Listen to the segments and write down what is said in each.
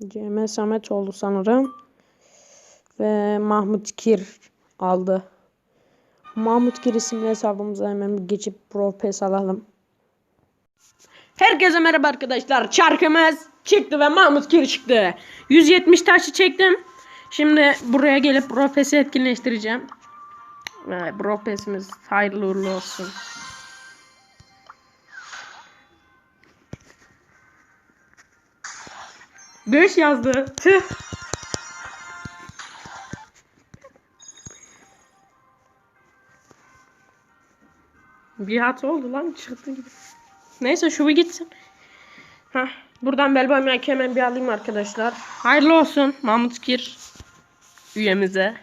CM Samet oldu sanırım. Ve Mahmut Kir aldı. Mahmut Kir isimli hesabımıza hemen geçip Pro Pass alalım. Herkese merhaba arkadaşlar. Çarkımız çıktı ve Mahmut Kir çıktı. 170 taşı çektim. Şimdi buraya gelip Pro Pass'i etkinleştireceğim. Pro Pass'imiz hayırlı uğurlu olsun. Beş yazdı. Tüh. Bir hata oldu lan çıktı gibi. Neyse şu bir gitsin. Hah, buradan Belbami hemen bir alayım arkadaşlar. Hayırlı olsun Mahmut Kir üyemize.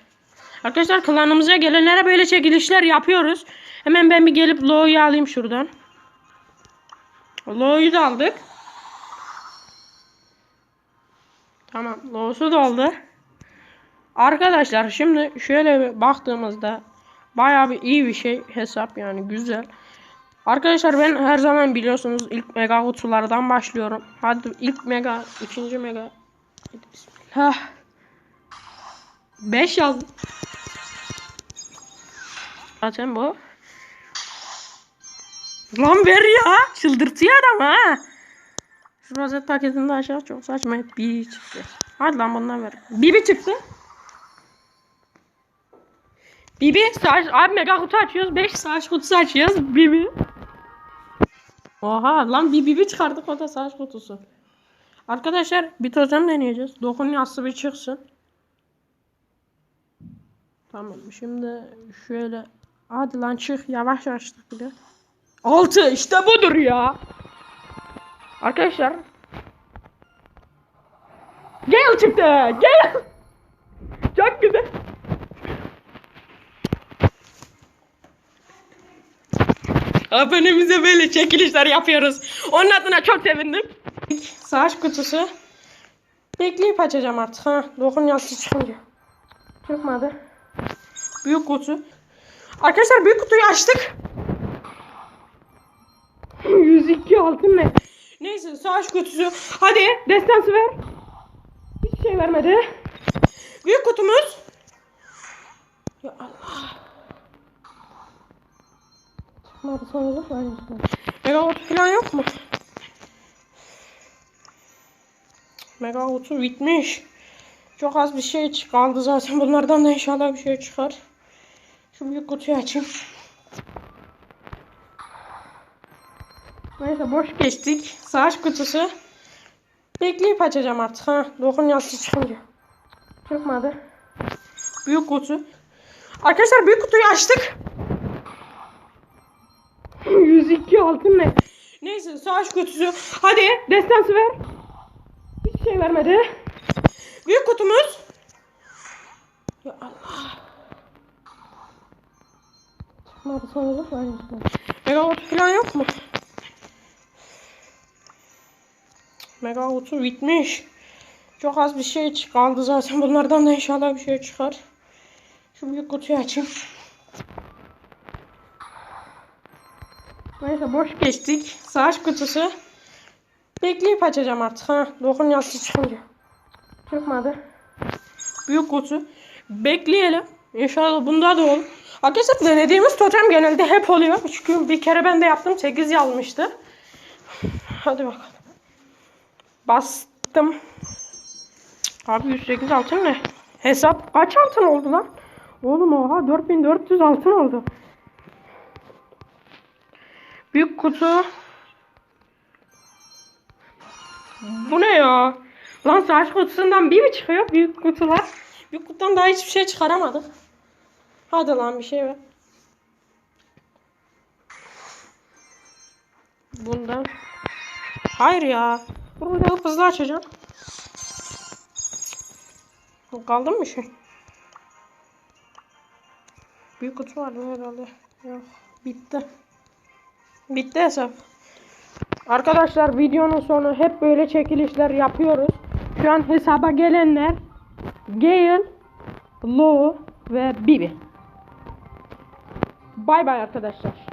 Arkadaşlar klanımıza gelenlere böyle çekilişler yapıyoruz. Hemen ben bir gelip Lo'yu alayım şuradan. Lo'yu da aldık. Tamam. Lo'su da oldu. Arkadaşlar şimdi şöyle bir baktığımızda bayağı bir iyi bir şey hesap yani güzel. Arkadaşlar ben her zaman biliyorsunuz ilk mega kutulardan başlıyorum. Hadi ilk mega, ikinci mega. Bismillah. 5 yazdım. Zaten bu. Lan ver ya. Çıldırtıyor adam ha. Şu rozet paketini de aşağı çok saçma. Bir çıktı. Hadi lan bundan ver. Bibi çıktı. Bibi savaş abi mega kutu açıyoruz. 5 savaş kutusu açıyoruz. Bibi. Oha lan bir bibi çıkardık o da savaş kutusu. Arkadaşlar bir tozem deneyeceğiz. Dokun yassı bir çıksın. Tamam şimdi şöyle hadi lan çık yavaş çık bile. 6 işte budur ya. Arkadaşlar Gel çıktı. Gel. Çok güzel. Abonemize böyle çekilişler yapıyoruz. Onun adına çok sevindim. Savaş kutusu. Bekleyip açacağım artık. Ha, dokun yazısı çıkınca. Çıkmadı. Büyük kutu. Arkadaşlar büyük kutuyu açtık. 102 altın ne? Neyse savaş kutusu. Hadi destansı ver. Hiçbir şey vermedi. Büyük kutumuz. Ya Allah. Çıkmadı sonunda mı? Mega kutu falan yok mu? Mega kutu bitmiş. Çok az bir şey kaldı zaten. Bunlardan da inşallah bir şey çıkar. Şu büyük kutuyu açayım. Neyse boş geçtik. Savaş kutusu. Bekleyip açacağım artık. Ha, dokun yazısı çıkınca. Çıkmadı. Büyük kutu. Arkadaşlar büyük kutuyu açtık. 102 altın ne? Neyse savaş kutusu. Hadi destansı ver. Hiçbir şey vermedi. Büyük kutumuz. Ya Allah. Çıkmadı mı? Mega falan yok mu? Mega kutu bitmiş. Çok az bir şey kaldı zaten. Bunlardan da inşallah bir şey çıkar. Şu büyük kutuyu açayım. Neyse boş geçtik. Savaş kutusu. Bekleyip açacağım artık. Ha, dokun yazısı çıkınca. Çıkmadı. Büyük kutu. Bekleyelim. İnşallah bunda da olur. Arkadaşlar denediğimiz totem genelde hep oluyor. Çünkü bir kere ben de yaptım. 8 yazmıştı. Hadi bakalım. Bastım. Abi 108 altın ne? Hesap kaç altın oldu lan? Oğlum oha 4400 altın oldu. Büyük kutu. Bu ne ya? Lan savaş kutusundan bir mi çıkıyor? Büyük kutular. Büyük kutudan daha hiçbir şey çıkaramadık. Hadi lan bir şey ver. Bundan. Hayır ya. Burada hızlı açacağım. Kaldı mı şey? Büyük kutu vardı herhalde. Yok. Bitti. Bitti hesap. Arkadaşlar videonun sonu hep böyle çekilişler yapıyoruz. Şu an hesaba gelenler Gale, Lo ve Bibi. Bay bay arkadaşlar.